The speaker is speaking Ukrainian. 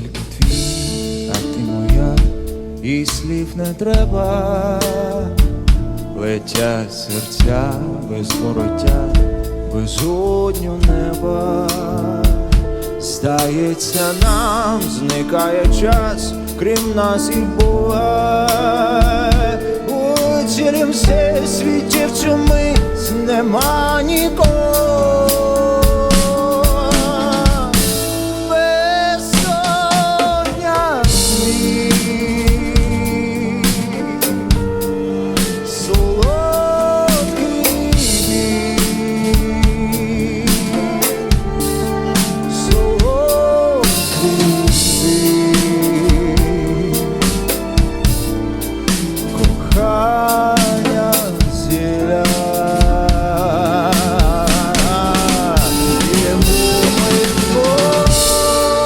тільки твій, а ти моя, і слів не треба. Летять серця без вороття, безодню неба. Стається нам, зникає час, крім нас і Бога. У цілім всесвіті в цю мить нема.